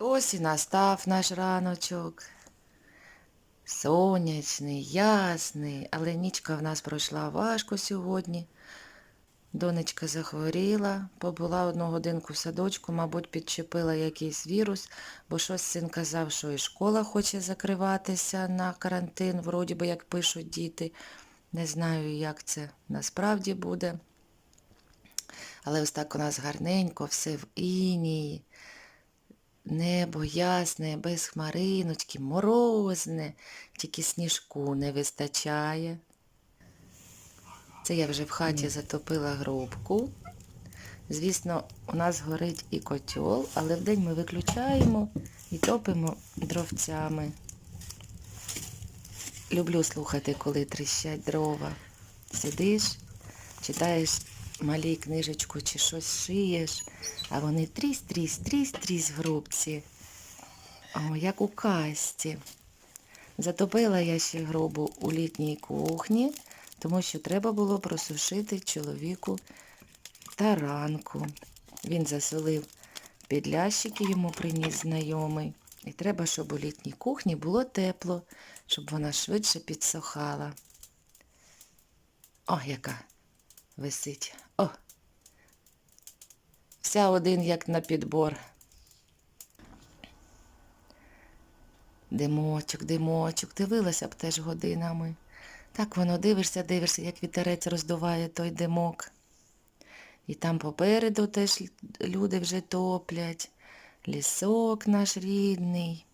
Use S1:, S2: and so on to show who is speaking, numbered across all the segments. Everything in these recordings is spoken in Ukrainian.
S1: Ось і настав наш раночок. Сонячний, ясний, але нічка в нас пройшла важко сьогодні. Донечка захворіла, побула одну годинку в садочку, мабуть, підчепила якийсь вірус, бо щось син казав, що і школа хоче закриватися на карантин, вроді би, як пишуть діти. Не знаю, як це насправді буде. Але ось так у нас гарненько, все в інії. Небо ясне, без хмариночки, морозне, тільки сніжку не вистачає. Це я вже в хаті затопила гробку. Звісно, у нас горить і котел, але вдень ми виключаємо і топимо дровцями. Люблю слухати, коли тріщать дрова. Сидиш, читаєш малій книжечку чи щось шиєш, а вони трісь, трісь, трісь, трісь в грубці. О, як у касті. Затопила я ще гробу у літній кухні, тому що треба було просушити чоловіку таранку. Він засолив підлящики, йому приніс знайомий. І треба, щоб у літній кухні було тепло, щоб вона швидше підсохала. О, яка висить. Вся один як на підбор. Димочок, димочок, дивилася б теж годинами. Так воно дивишся, дивишся, як вітерець роздуває той димок. І там попереду теж люди вже топлять. Лісок наш рідний.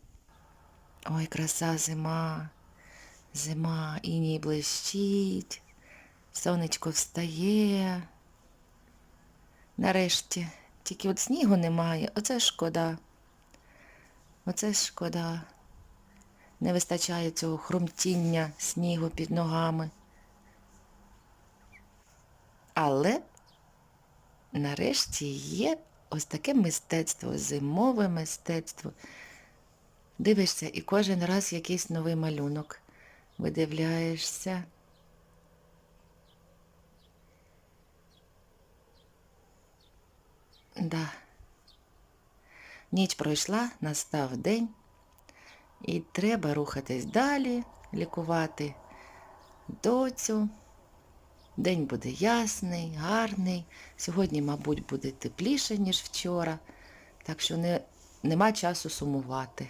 S1: Ой, краса зима, зима, іній блищить, сонечко встає. Нарешті, тільки от снігу немає, оце шкода. Оце шкода. Не вистачає цього хрумтіння снігу під ногами. Але нарешті є ось таке мистецтво, зимове мистецтво. Дивишся і кожен раз якийсь новий малюнок. Видивляєшся. Да. Ніч пройшла, настав день. І треба рухатись далі, лікувати доцю. День буде ясний, гарний. Сьогодні, мабуть, буде тепліше, ніж вчора. Так що не, нема часу сумувати.